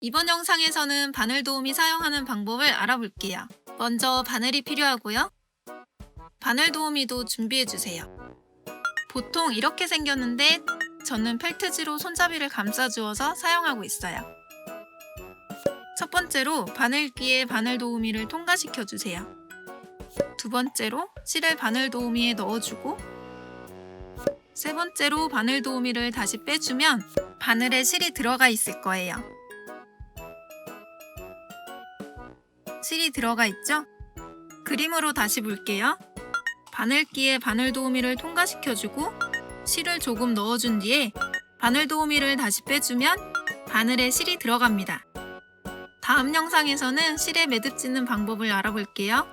이번 영상에서는 바늘 도우미 사용하는 방법을 알아볼게요. 먼저 바늘이 필요하고요. 바늘 도우미도 준비해주세요. 보통 이렇게 생겼는데 저는 펠트지로 손잡이를 감싸주어서 사용하고 있어요. 첫 번째로 바늘기에 바늘 도우미를 통과시켜 주세요. 두 번째로 실을 바늘 도우미에 넣어주고 세 번째로 바늘 도우미를 다시 빼주면 바늘에 실이 들어가 있을 거예요. 실이 들어가 있죠? 그림으로 다시 볼게요. 바늘기에 바늘 도우미를 통과시켜주고 실을 조금 넣어준 뒤에 바늘 도우미를 다시 빼주면 바늘에 실이 들어갑니다. 다음 영상에서는 실에 매듭 짓는 방법을 알아볼게요.